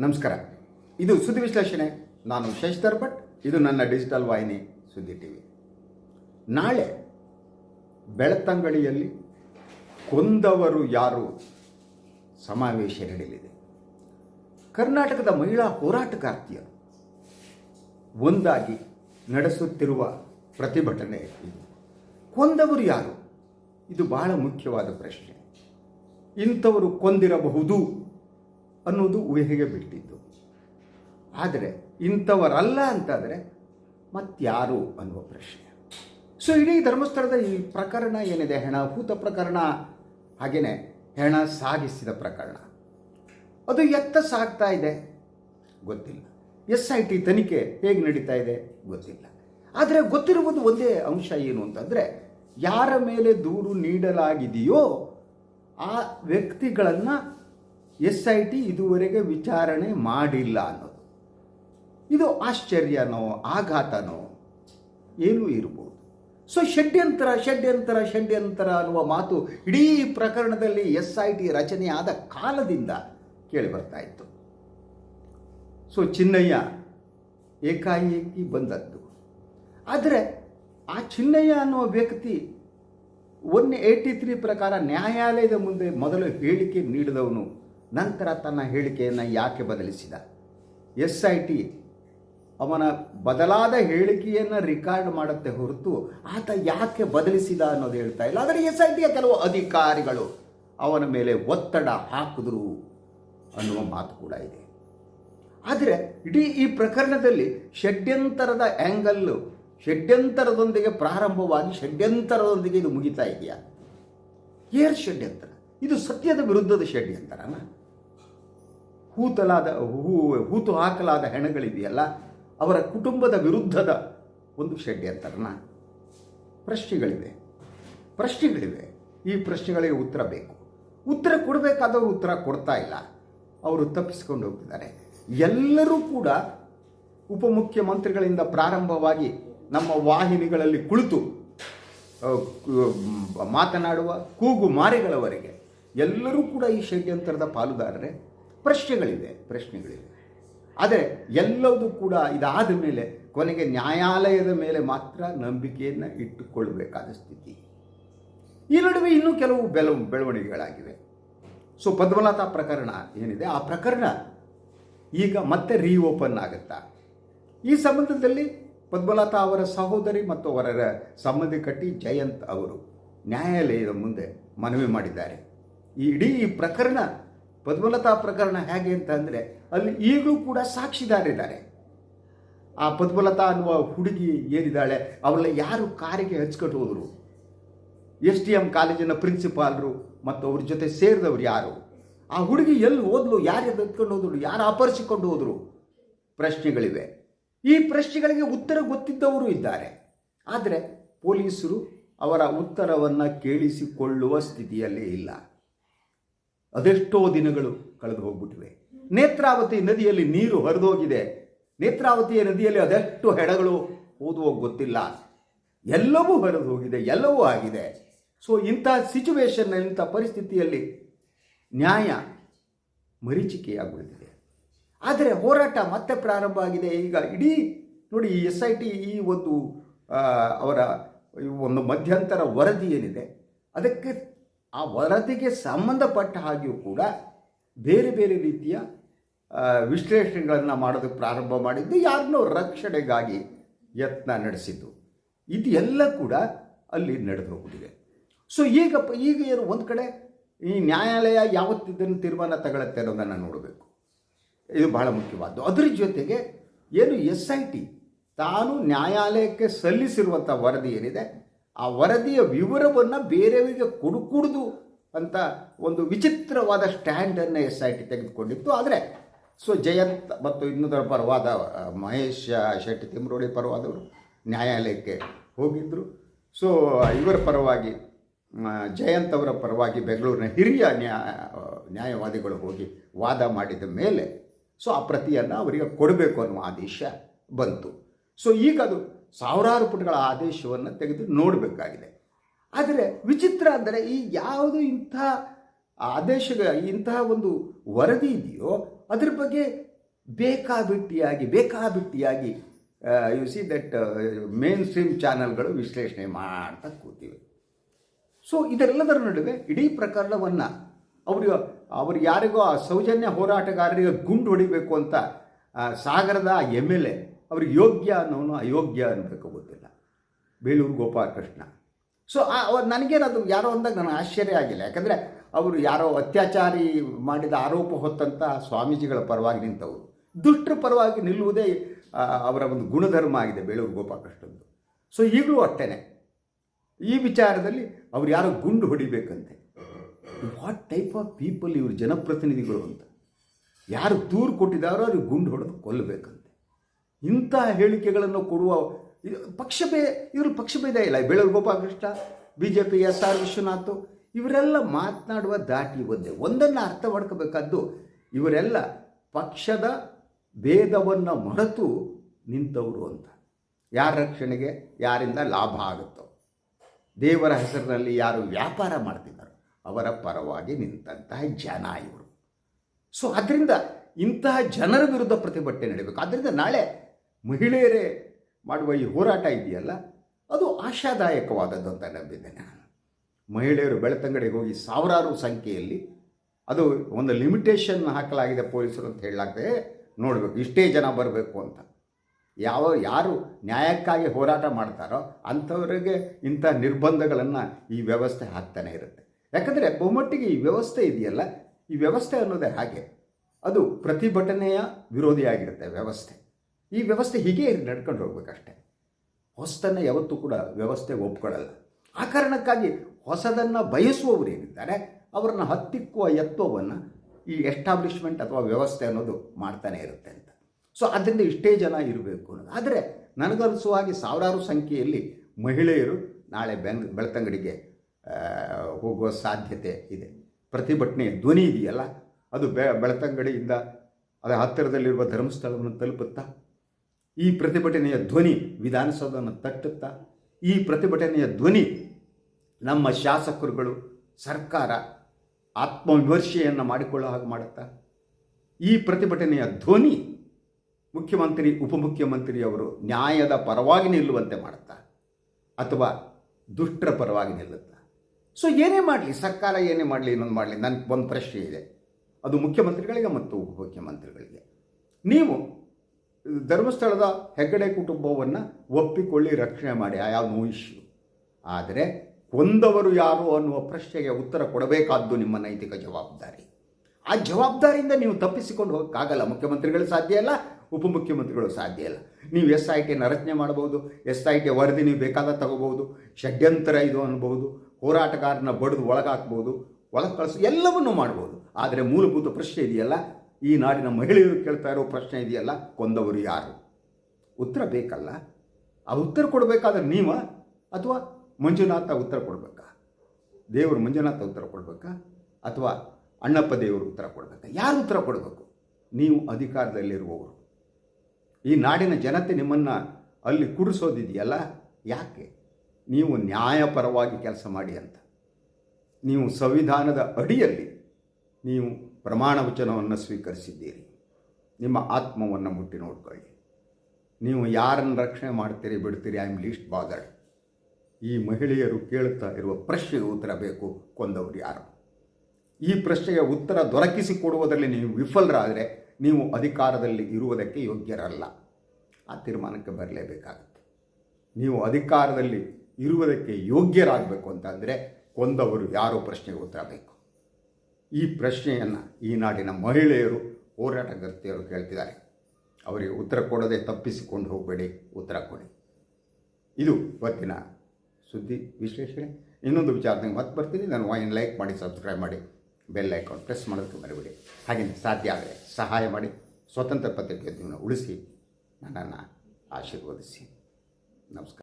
ನಮಸ್ಕಾರ. ಇದು ಸುದ್ದಿ ವಿಶ್ಲೇಷಣೆ. ನಾನು ಶಶಿಧರ್ ಭಟ್ ಇದು ನನ್ನ ಡಿಜಿಟಲ್ ವಾಹಿನಿ ಸುದ್ದಿ ಟಿ ವಿ ನಾಳೆ ಬೆಳತಂಗಡಿಯಲ್ಲಿ ಕೊಂದವರು ಯಾರು ಸಮಾವೇಶ ನಡೆಯಲಿದೆ. ಕರ್ನಾಟಕದ ಮಹಿಳಾ ಹೋರಾಟಗಾರ್ತಿಯರು ಒಂದಾಗಿ ನಡೆಸುತ್ತಿರುವ ಪ್ರತಿಭಟನೆ ಇದು. ಕೊಂದವರು ಯಾರು? ಇದು ಬಹಳ ಮುಖ್ಯವಾದ ಪ್ರಶ್ನೆ. ಇಂಥವರು ಕೊಂದಿರಬಹುದು. ಅನ್ನೋದು ಊಹೆಗೆ ಬಿಟ್ಟಿದ್ದು. ಆದರೆ ಇಂಥವರಲ್ಲ ಅಂತಾದರೆ ಮತ್ತಾರು ಅನ್ನುವ ಪ್ರಶ್ನೆ. ಸೊ ಇಡೀ ಧರ್ಮಸ್ಥಳದ ಈ ಪ್ರಕರಣ ಏನಿದೆ? ಹೆಣ ಭೂತ ಪ್ರಕರಣ ಹಾಗೆಯೇ ಹೆಣ ಸಾಗಿಸಿದ ಪ್ರಕರಣ. ಅದು ಎತ್ತ ಸಾಗ್ತಾ ಇದೆ? ಗೊತ್ತಿಲ್ಲ. ಎಸ್ ಐ ಟಿ ತನಿಖೆ ಹೇಗೆ ನಡೀತಾ ಇದೆ? ಗೊತ್ತಿಲ್ಲ. ಆದರೆ ಗೊತ್ತಿರುವುದು ಒಂದೇ ಅಂಶ ಏನು ಅಂತಂದರೆ, ಯಾರ ಮೇಲೆ ದೂರು ನೀಡಲಾಗಿದೆಯೋ ಆ ವ್ಯಕ್ತಿಗಳನ್ನು ಎಸ್ ಐ ಟಿ ಇದುವರೆಗೆ ವಿಚಾರಣೆ ಮಾಡಿಲ್ಲ ಅನ್ನೋದು. ಇದು ಆಶ್ಚರ್ಯನೋ, ಆಘಾತನೋ, ಏನೂ ಇರ್ಬೋದು. ಸೊ ಷಡ್ಯಂತರ ಷಡ್ಯಂತರ ಷಡ್ಯಂತರ ಅನ್ನುವ ಮಾತು ಇಡೀ ಪ್ರಕರಣದಲ್ಲಿ ಎಸ್ ಐ ಟಿ ರಚನೆಯಾದ ಕಾಲದಿಂದ ಕೇಳಿ ಬರ್ತಾ ಇತ್ತು. ಸೊ ಚಿನ್ನಯ್ಯ ಏಕಾಏಕಿ ಬಂದದ್ದು. ಆದರೆ ಆ ಚಿನ್ನಯ್ಯ ಅನ್ನುವ ವ್ಯಕ್ತಿ ಒನ್ ಏಯ್ಟಿ ತ್ರೀ ಪ್ರಕಾರ ನ್ಯಾಯಾಲಯದ ಮುಂದೆ ಮೊದಲು ಹೇಳಿಕೆ ನೀಡಿದವನು ನಂತರ ತನ್ನ ಹೇಳಿಕೆಯನ್ನು ಯಾಕೆ ಬದಲಿಸಿದ? ಎಸ್ ಐ ಟಿ ಅವನ ಬದಲಾದ ಹೇಳಿಕೆಯನ್ನು ರಿಕಾರ್ಡ್ ಮಾಡುತ್ತೆ ಹೊರತು ಆತ ಯಾಕೆ ಬದಲಿಸಿದ ಅನ್ನೋದು ಹೇಳ್ತಾ ಇಲ್ಲ. ಆದರೆ ಎಸ್ ಐ ಟಿಯ ಕೆಲವು ಅಧಿಕಾರಿಗಳು ಅವನ ಮೇಲೆ ಒತ್ತಡ ಹಾಕಿದ್ರು ಅನ್ನುವ ಮಾತು ಕೂಡ ಇದೆ. ಆದರೆ ಇಡೀ ಈ ಪ್ರಕರಣದಲ್ಲಿ ಷಡ್ಯಂತರದ ಆ್ಯಂಗಲ್ಲು ಷಡ್ಯಂತರದೊಂದಿಗೆ ಪ್ರಾರಂಭವಾಗಿ ಷಡ್ಯಂತರದೊಂದಿಗೆ ಇದು ಮುಗಿತಾ ಇದೆಯಾ? ಏರ್ ಷಡ್ಯಂತರ. ಇದು ಸತ್ಯದ ವಿರುದ್ಧದ ಷಡ್ಯಂತರನ? ಹೂತಲಾದ, ಹೂ, ಹೂತು ಹಾಕಲಾದ ಹೆಣಗಳಿದೆಯಲ್ಲ, ಅವರ ಕುಟುಂಬದ ವಿರುದ್ಧದ ಒಂದು ಷಡ್ಯಂತರನ ಪ್ರಶ್ನೆಗಳಿವೆ. ಪ್ರಶ್ನೆಗಳಿವೆ. ಈ ಪ್ರಶ್ನೆಗಳಿಗೆ ಉತ್ತರ ಬೇಕು. ಉತ್ತರ ಕೊಡಬೇಕಾದವರು ಉತ್ತರ ಕೊಡ್ತಾ ಇಲ್ಲ. ಅವರು ತಪ್ಪಿಸ್ಕೊಂಡು ಹೋಗ್ತಿದ್ದಾರೆ. ಎಲ್ಲರೂ ಕೂಡ ಉಪಮುಖ್ಯಮಂತ್ರಿಗಳಿಂದ ಪ್ರಾರಂಭವಾಗಿ ನಮ್ಮ ವಾಹಿನಿಗಳಲ್ಲಿ ಕುಳಿತು ಮಾತನಾಡುವ ಕೂಗು ಮಾರೆಗಳವರೆಗೆ ಎಲ್ಲರೂ ಕೂಡ ಈ ಷಡ್ಯಂತರದ ಪಾಲುದಾರರೇ. ಪ್ರಶ್ನೆಗಳಿವೆ ಪ್ರಶ್ನೆಗಳಿವೆ ಆದರೆ ಎಲ್ಲವೂ ಕೂಡ ಇದಾದ ಮೇಲೆ ಕೊನೆಗೆ ನ್ಯಾಯಾಲಯದ ಮೇಲೆ ಮಾತ್ರ ನಂಬಿಕೆಯನ್ನು ಇಟ್ಟುಕೊಳ್ಳಬೇಕಾದ ಸ್ಥಿತಿ. ಈ ನಡುವೆ ಇನ್ನೂ ಕೆಲವು ಬೆಲ ಬೆಳವಣಿಗೆಗಳಾಗಿವೆ. ಸೊ ಪದ್ಮನಾಥ ಪ್ರಕರಣ ಏನಿದೆ? ಆ ಪ್ರಕರಣ ಈಗ ಮತ್ತೆ ರೀಓಪನ್ ಆಗುತ್ತಾ? ಈ ಸಂಬಂಧದಲ್ಲಿ ಪದ್ಮಲತಾ ಅವರ ಸಹೋದರಿ ಮತ್ತು ಅವರ ಸಂಬಂಧಿ ಕಟ್ಟಿ ಜಯಂತ್ ಅವರು ನ್ಯಾಯಾಲಯದ ಮುಂದೆ ಮನವಿ ಮಾಡಿದ್ದಾರೆ. ಈ ಇಡೀ ಪ್ರಕರಣ ಪದ್ಮಲತಾ ಪ್ರಕರಣ ಹೇಗೆ ಅಂತ ಅಂದರೆ ಅಲ್ಲಿ ಈಗಲೂ ಕೂಡ ಸಾಕ್ಷಿದಾರಿದ್ದಾರೆ. ಆ ಪದ್ಮಲತಾ ಅನ್ನುವ ಹುಡುಗಿ ಏನಿದ್ದಾಳೆ ಅವಳ ಯಾರು ಕಾರಿಗೆ ಹಚ್ಕೊಂಡು ಹೋದರು? ಎಸ್ ಟಿ ಎಂ ಕಾಲೇಜಿನ ಪ್ರಿನ್ಸಿಪಾಲರು ಮತ್ತು ಅವ್ರ ಜೊತೆ ಸೇರಿದವರು ಯಾರು? ಆ ಹುಡುಗಿ ಎಲ್ಲಿ ಓದ್ಲು, ಯಾರು ಎತ್ಕೊಂಡು ಹೋದ್ರು, ಯಾರು ಅಪಹರಿಸಿಕೊಂಡು ಹೋದರು? ಪ್ರಶ್ನೆಗಳಿವೆ. ಈ ಪ್ರಶ್ನೆಗಳಿಗೆ ಉತ್ತರ ಗೊತ್ತಿದ್ದವರು ಇದ್ದಾರೆ. ಆದರೆ ಪೊಲೀಸರು ಅವರ ಉತ್ತರವನ್ನು ಕೇಳಿಸಿಕೊಳ್ಳುವ ಸ್ಥಿತಿಯಲ್ಲೇ ಇಲ್ಲ. ಅದೆಷ್ಟೋ ದಿನಗಳು ಕಳೆದು ಹೋಗ್ಬಿಟ್ಟಿವೆ. ನೇತ್ರಾವತಿ ನದಿಯಲ್ಲಿ ನೀರು ಹರಿದೋಗಿದೆ. ನೇತ್ರಾವತಿಯ ನದಿಯಲ್ಲಿ ಅದೆಷ್ಟು ಹೆಡಗಳು ಓದುವ ಗೊತ್ತಿಲ್ಲ. ಎಲ್ಲವೂ ಹರಿದು ಹೋಗಿದೆ, ಎಲ್ಲವೂ ಆಗಿದೆ. ಸೊ ಇಂಥ ಸಿಚುವೇಶನ್ ಇಂಥ ಪರಿಸ್ಥಿತಿಯಲ್ಲಿ ನ್ಯಾಯ ಮರೀಚಿಕೆಯಾಗಿಬಿಡುತ್ತಿದೆ ಆದರೆ ಹೋರಾಟ ಮತ್ತೆ ಪ್ರಾರಂಭ ಆಗಿದೆ. ಈಗ ಇಡೀ ನೋಡಿ, ಈ ಎಸ್ ಐ ಟಿ ಈ ಒಂದು ಅವರ ಒಂದು ಮಧ್ಯಂತರ ವರದಿ ಏನಿದೆ, ಅದಕ್ಕೆ ಆ ವರದಿಗೆ ಸಂಬಂಧಪಟ್ಟ ಹಾಗೆಯೂ ಕೂಡ ಬೇರೆ ಬೇರೆ ರೀತಿಯ ವಿಶ್ಲೇಷಣೆಗಳನ್ನು ಮಾಡೋದಕ್ಕೆ ಪ್ರಾರಂಭ ಮಾಡಿದ್ದು ಯಾರನ್ನೋ ರಕ್ಷಣೆಗಾಗಿ ಯತ್ನ ನಡೆಸಿದ್ದು. ಇದು ಎಲ್ಲ ಕೂಡ ಅಲ್ಲಿ ನಡೆದು ಹೋಗಿದೆ ಸೊ ಈಗ ಈಗ ಏನು ಒಂದು ಕಡೆ ಈ ನ್ಯಾಯಾಲಯ ಯಾವತ್ತಿದ್ದನ್ನು ತೀರ್ಮಾನ ತಗೊಳತ್ತೆ ಅನ್ನೋದನ್ನು ನೋಡಬೇಕು. ಇದು ಬಹಳ ಮುಖ್ಯವಾದ್ದು. ಅದರ ಜೊತೆಗೆ ಏನು ಎಸ್ ಐ ಟಿ ತಾನು ನ್ಯಾಯಾಲಯಕ್ಕೆ ಸಲ್ಲಿಸಿರುವಂಥ ವರದಿ ಏನಿದೆ ಆ ವರದಿಯ ವಿವರವನ್ನು ಬೇರೆಯವರಿಗೆ ಕೊಡುಕೂಡುದು ಅಂತ ಒಂದು ವಿಚಿತ್ರವಾದ ಸ್ಟ್ಯಾಂಡನ್ನು ಎಸ್ ಐ ಟಿ ತೆಗೆದುಕೊಂಡಿತ್ತು. ಆದರೆ ಸೊ ಜಯಂತ್ ಮತ್ತು ಇನ್ನೊಂದರ ಪರವಾದ ಮಹೇಶ ಶೆಟ್ಟಿ ತಿಮ್ರೋಳಿ ಪರವಾದವರು ನ್ಯಾಯಾಲಯಕ್ಕೆ ಹೋಗಿದ್ದರು ಸೊ ಇವರ ಪರವಾಗಿ ಜಯಂತ್ ಅವರ ಪರವಾಗಿ ಬೆಂಗಳೂರಿನ ಹಿರಿಯ ನ್ಯಾ ನ್ಯಾಯವಾದಿಗಳು ಹೋಗಿ ವಾದ ಮಾಡಿದ ಮೇಲೆ, ಸೊ ಆ ಪ್ರತಿಯನ್ನು ಅವರಿಗೆ ಕೊಡಬೇಕು ಅನ್ನುವ ಆದೇಶ ಬಂತು. ಸೊ ಈಗ ಅದು ಸಾವಿರಾರು ಪುಟಗಳ ಆದೇಶವನ್ನು ತೆಗೆದು ನೋಡಬೇಕಾಗಿದೆ. ಆದರೆ ವಿಚಿತ್ರ ಅಂದರೆ ಈ ಯಾವುದು ಇಂತಹ ಆದೇಶ ಇಂತಹ ಒಂದು ವರದಿ ಇದೆಯೋ, ಅದ್ರ ಬಗ್ಗೆ ಬೇಕಾಬಿಟ್ಟಿಯಾಗಿ ಬೇಕಾಬಿಟ್ಟಿಯಾಗಿ you see that mainstream ಚಾನಲ್ಗಳು ವಿಶ್ಲೇಷಣೆ ಮಾಡ್ತಾ ಕೂತಿವೆ. ಸೊ ಇದೆಲ್ಲದರ ನಡುವೆ ಇಡೀ ಪ್ರಕರಣವನ್ನು ಅವರು ಅವರು ಯಾರಿಗೋ ಆ ಸೌಜನ್ಯ ಹೋರಾಟಗಾರರಿಗೆ ಗುಂಡು ಹೊಡಿಬೇಕು ಅಂತ ಸಾಗರದ ಎಂ ಎಲ್ ಎ ಅವ್ರಿಗೆ ಯೋಗ್ಯ ಅನ್ನೋನು ಅಯೋಗ್ಯ ಅನ್ನಬೇಕು ಗೊತ್ತಿಲ್ಲ. ಬೇಲೂರು ಗೋಪಾಲಕೃಷ್ಣ. ಸೊ ನನಗೇನದು, ಯಾರೋ ಅಂದಾಗ ನನಗೆ ಆಶ್ಚರ್ಯ ಆಗಿಲ್ಲ. ಯಾಕಂದರೆ ಅವರು ಯಾರೋ ಅತ್ಯಾಚಾರಿ ಮಾಡಿದ ಆರೋಪ ಹೊತ್ತಂಥ ಸ್ವಾಮೀಜಿಗಳ ಪರವಾಗಿ ನಿಂತವರು. ದುಷ್ಟರ ಪರವಾಗಿ ನಿಲ್ಲುವುದೇ ಅವರ ಒಂದು ಗುಣಧರ್ಮ ಆಗಿದೆ ಬೇಲೂರು ಗೋಪಾಲಕೃಷ್ಣದ್ದು. ಸೊ ಈಗಲೂ ಅಷ್ಟೇ ಈ ವಿಚಾರದಲ್ಲಿ ಅವ್ರು ಯಾರೋ ಗುಂಡು ಹೊಡಿಬೇಕಂತೆ. ವಾಟ್ ಟೈಪ್ ಆಫ್ ಪೀಪಲ್ ಇವರು ಜನಪ್ರತಿನಿಧಿಗಳು ಅಂತ? ಯಾರು ದೂರು ಕೊಟ್ಟಿದ್ದಾರೋ ಅವ್ರಿಗೆ ಗುಂಡು ಹೊಡೆದು ಕೊಲ್ಲಬೇಕಂತೆ. ಇಂಥ ಹೇಳಿಕೆಗಳನ್ನು ಕೊಡುವ ಪಕ್ಷ ಪಕ್ಷಭೇ ಇವರು ಪಕ್ಷಭೇದ ಇಲ್ಲ. Belur Gopalakrishna B J P S R Vishwanath, ಇವರೆಲ್ಲ ಮಾತನಾಡುವ ದಾಟಿ ಒಂದೇ ಒಂದನ್ನು ಅರ್ಥ ಮಾಡ್ಕೋಬೇಕಾದ್ದು, ಇವರೆಲ್ಲ ಪಕ್ಷದ ಭೇದವನ್ನು ಮರೆತು ನಿಂತವರು ಅಂತ. ಯಾರ ರಕ್ಷಣೆಗೆ, ಯಾರಿಂದ ಲಾಭ ಆಗುತ್ತೋ. ದೇವರ ಹೆಸರಿನಲ್ಲಿ ಯಾರು ವ್ಯಾಪಾರ ಮಾಡ್ತಿದ್ದಾರೋ, ಅವರ ಪರವಾಗಿ ನಿಂತಹ ಜನ ಇವರು. ಸೊ ಅದರಿಂದ ಇಂತಹ ಜನರ ವಿರುದ್ಧ ಪ್ರತಿಭಟನೆ ನಡೀಬೇಕು. ಆದ್ದರಿಂದ ನಾಳೆ ಮಹಿಳೆಯರೇ ಮಾಡುವ ಈ ಹೋರಾಟ ಇದೆಯಲ್ಲ? ಅದು ಆಶಾದಾಯಕವಾದದ್ದು ಅಂತ ನಂಬಿದ್ದೇನೆ ನಾನು. ಮಹಿಳೆಯರು ಬೆಳತಂಗಡೆಗೆ ಹೋಗಿ ಸಾವಿರಾರು ಸಂಖ್ಯೆಯಲ್ಲಿ ಅದು ಒಂದು ಲಿಮಿಟೇಷನ್ ಹಾಕಲಾಗಿದೆ ಪೊಲೀಸರು ಅಂತ ಹೇಳಲಾಗ್ತದೆ. ನೋಡಬೇಕು, ಇಷ್ಟೇ ಜನ ಬರಬೇಕು ಅಂತ. ಯಾವ, ಯಾರು ನ್ಯಾಯಕ್ಕಾಗಿ ಹೋರಾಟ ಮಾಡ್ತಾರೋ ಅಂಥವರಿಗೆ ಇಂಥ ನಿರ್ಬಂಧಗಳನ್ನು ಈ ವ್ಯವಸ್ಥೆ ಹಾಕ್ತಾನೆ ಇರುತ್ತೆ. ಯಾಕಂದರೆ ಬಹುಮಟ್ಟಿಗೆ ಈ ವ್ಯವಸ್ಥೆ ಇದೆಯಲ್ಲ, ಈ ವ್ಯವಸ್ಥೆ ಅನ್ನೋದೇ ಹಾಗೆ. ಅದು ಪ್ರತಿಭಟನೆಯ ವಿರೋಧಿಯಾಗಿರುತ್ತೆ ವ್ಯವಸ್ಥೆ. ಈ ವ್ಯವಸ್ಥೆ ಹೀಗೆ ನಡ್ಕೊಂಡು ಹೋಗ್ಬೇಕಷ್ಟೆ. ಹೊಸದನ್ನು ಯಾವತ್ತೂ ಕೂಡ ವ್ಯವಸ್ಥೆ ಒಪ್ಕೊಳ್ಳಲ್ಲ ಆ ಕಾರಣಕ್ಕಾಗಿ ಹೊಸದನ್ನು ಬಯಸುವವರು ಏನಿದ್ದಾರೆ ಅವರನ್ನು ಹತ್ತಿಕ್ಕುವ ಯತ್ವವನ್ನು ಈ ಎಸ್ಟಾಬ್ಲಿಷ್ಮೆಂಟ್ ಅಥವಾ ವ್ಯವಸ್ಥೆ ಅನ್ನೋದು ಮಾಡ್ತಾನೆ ಇರುತ್ತೆ ಅಂತ. ಸೊ, ಅದರಿಂದ ಇಷ್ಟೇ ಜನ ಇರಬೇಕು ಅನ್ನೋದು. ಆದರೆ ನನಗನ್ಸುವಾಗಿ ಹಾಗೆ ಸಾವಿರಾರು ಸಂಖ್ಯೆಯಲ್ಲಿ ಮಹಿಳೆಯರು ನಾಳೆ ಬೆಂಗ್ ಬೆಳ್ತಂಗಡಿಗೆ ಹೋಗುವ ಸಾಧ್ಯತೆ ಇದೆ. ಪ್ರತಿಭಟನೆ ಧ್ವನಿ ಇದೆಯಲ್ಲ, ಅದು ಬೆ, ಬೆಳ್ತಂಗಡಿಯಿಂದ ಅದರ ಹತ್ತಿರದಲ್ಲಿರುವ ಧರ್ಮಸ್ಥಳವನ್ನು ತಲುಪುತ್ತಾ? ಈ ಪ್ರತಿಭಟನೆಯ ಧ್ವನಿ ವಿಧಾನಸೌಧವನ್ನು ತಟ್ಟುತ್ತಾ, ಈ ಪ್ರತಿಭಟನೆಯ ಧ್ವನಿ ನಮ್ಮ ಶಾಸಕರುಗಳು, ಸರ್ಕಾರ ಆತ್ಮವಿಮರ್ಶೆಯನ್ನು ಮಾಡಿಕೊಳ್ಳೋ ಹಾಗೆ ಮಾಡುತ್ತಾ, ಈ ಪ್ರತಿಭಟನೆಯ ಧ್ವನಿ ಮುಖ್ಯಮಂತ್ರಿ ಉಪಮುಖ್ಯಮಂತ್ರಿಯವರು ನ್ಯಾಯದ ಪರವಾಗಿ ನಿಲ್ಲುವಂತೆ ಮಾಡುತ್ತಾ, ಅಥವಾ ದುಷ್ಟರ ಪರವಾಗಿ ನಿಲ್ಲುತ್ತಾ. ಸೊ ಏನೇ ಮಾಡಲಿ, ಸರ್ಕಾರ ಏನೇ ಮಾಡಲಿ, ಇನ್ನೊಂದು ಮಾಡಲಿ ನನಗೆ ಒಂದು ಪ್ರಶ್ನೆ ಇದೆ. ಅದು ಮುಖ್ಯಮಂತ್ರಿಗಳಿಗೆ ಮತ್ತು ಉಪಮುಖ್ಯಮಂತ್ರಿಗಳಿಗೆ. ನೀವು ಧರ್ಮಸ್ಥಳದ ಹೆಗ್ಗಡೆ ಕುಟುಂಬವನ್ನು ಒಪ್ಪಿಕೊಳ್ಳಿ, ರಕ್ಷಣೆ ಮಾಡಿ, ಆ ಯಾವ ನೋ ಇಶ್ಯೂ ಆದರೆ ಕೊಂದವರು ಯಾರು ಅನ್ನುವ ಪ್ರಶ್ನೆಗೆ ಉತ್ತರ ಕೊಡಬೇಕಾದ್ದು ನಿಮ್ಮ ನೈತಿಕ ಜವಾಬ್ದಾರಿ. ಆ ಜವಾಬ್ದಾರಿಯಿಂದ ನೀವು ತಪ್ಪಿಸಿಕೊಂಡು ಹೋಗೋಕ್ಕಾಗಲ್ಲ. ಮುಖ್ಯಮಂತ್ರಿಗಳು ಸಾಧ್ಯ ಇಲ್ಲ, ಉಪಮುಖ್ಯಮಂತ್ರಿಗಳು ಸಾಧ್ಯ ಇಲ್ಲ. ನೀವು ಎಸ್ ಐ ಟಿನ ರಚನೆ ಮಾಡಬಹುದು, ಎಸ್ ಐ ಟಿ ವರದಿ ನೀವು ಬೇಕಾದ ತಗೋಬಹುದು, ಷಡ್ಯಂತರ ಇದು ಅನ್ಬೋದು ಹೋರಾಟಗಾರನ ಬಡಿದು ಒಳಗಾಕ್ಬೋದು ಒಳಗೆ ಕಳಿಸು ಎಲ್ಲವನ್ನೂ ಮಾಡ್ಬೋದು ಆದರೆ ಮೂಲಭೂತ ಪ್ರಶ್ನೆ ಇದೆಯಲ್ಲ ಈ ನಾಡಿನ ಮಹಿಳೆಯರು ಕೇಳ್ತಾ ಇರೋ ಪ್ರಶ್ನೆ ಇದೆಯಲ್ಲ, ಕೊಂದವರು ಯಾರು? ಉತ್ತರ ಬೇಕಲ್ಲ. ಆ ಉತ್ತರ ಕೊಡಬೇಕಾದ್ರೆ ನೀವ ಅಥವಾ ಮಂಜುನಾಥ ಉತ್ತರ ಕೊಡಬೇಕಾ? ದೇವರು ಮಂಜುನಾಥ ಉತ್ತರ ಕೊಡಬೇಕಾ? ಅಥವಾ ಅಣ್ಣಪ್ಪ ದೇವರು ಉತ್ತರ ಕೊಡಬೇಕಾ? ಯಾರು ಉತ್ತರ ಕೊಡಬೇಕು? ನೀವು ಅಧಿಕಾರದಲ್ಲಿರುವವರು. ಈ ನಾಡಿನ ಜನತೆ ನಿಮ್ಮನ್ನು ಅಲ್ಲಿ ಕುಡಿಸೋದಿದೆಯಲ್ಲ? ಯಾಕೆ? ನೀವು ನ್ಯಾಯಪರವಾಗಿ ಕೆಲಸ ಮಾಡಿ ಅಂತ. ನೀವು ಸಂವಿಧಾನದ ಅಡಿಯಲ್ಲಿ ನೀವು ಪ್ರಮಾಣ ವಚನವನ್ನು ಸ್ವೀಕರಿಸಿದ್ದೀರಿ. ನಿಮ್ಮ ಆತ್ಮವನ್ನು ಮುಟ್ಟಿ ನೋಡ್ಕೊಳ್ಳಿ. ನೀವು ಯಾರನ್ನು ರಕ್ಷಣೆ ಮಾಡ್ತೀರಿ, ಬಿಡ್ತೀರಿ, ಐ ಆಮ್ ಲೀಸ್ಟ್ ಬಾದರ್ಡ್. ಈ ಮಹಿಳೆಯರು ಕೇಳುತ್ತಾ ಇರುವ ಪ್ರಶ್ನೆಗೆ ಉತ್ತರ ಬೇಕು ಕೊಂದವರು ಯಾರು? ಈ ಪ್ರಶ್ನೆಗೆ ಉತ್ತರ ದೊರಕಿಸಿಕೊಡುವುದರಲ್ಲಿ ನೀವು ವಿಫಲರಾದರೆ ನೀವು ಅಧಿಕಾರದಲ್ಲಿ ಇರುವುದಕ್ಕೆ ಯೋಗ್ಯರಲ್ಲ. ಆ ತೀರ್ಮಾನಕ್ಕೆ ಬರಲೇಬೇಕಾಗುತ್ತೆ. ನೀವು ಅಧಿಕಾರದಲ್ಲಿ ಇರುವುದಕ್ಕೆ ಯೋಗ್ಯರಾಗಬೇಕು ಅಂತಂದರೆ ಕೊಂದವರು ಯಾರೋ ಪ್ರಶ್ನೆಗೆ ಉತ್ತರ ಬೇಕು. ಈ ಪ್ರಶ್ನೆಯನ್ನು ಈ ನಾಡಿನ ಮಹಿಳೆಯರು ಹೋರಾಟಗಾರ್ತಿಯರು ಕೇಳ್ತಿದ್ದಾರೆ. ಅವರಿಗೆ ಉತ್ತರ ಕೊಡದೆ ತಪ್ಪಿಸಿಕೊಂಡು ಹೋಗಬೇಡಿ, ಉತ್ತರ ಕೊಡಿ. ಇದು ಇವತ್ತಿನ ಸುದ್ದಿ ವಿಶ್ಲೇಷಣೆ. ಇನ್ನೊಂದು ವಿಚಾರದಂಗೆ ಮತ್ತೆ ಬರ್ತೀನಿ. ನಾನು ವಾಯಿನ್ ಲೈಕ್ ಮಾಡಿ, ಸಬ್ಸ್ಕ್ರೈಬ್ ಮಾಡಿ, ಬೆಲ್ ಐಕಾನ್ ಪ್ರೆಸ್ ಮಾಡೋದಕ್ಕೆ ಮರಿಬೇಡಿ. ಹಾಗೆಯೇ ಸಾಧ್ಯ ಆದರೆ ಸಹಾಯ ಮಾಡಿ, ಸ್ವತಂತ್ರ ಪತ್ರಿಕೆಯನ್ನು ಉಳಿಸಿ, ನನ್ನನ್ನು ಆಶೀರ್ವದಿಸಿ. ನಮಸ್ಕಾರ.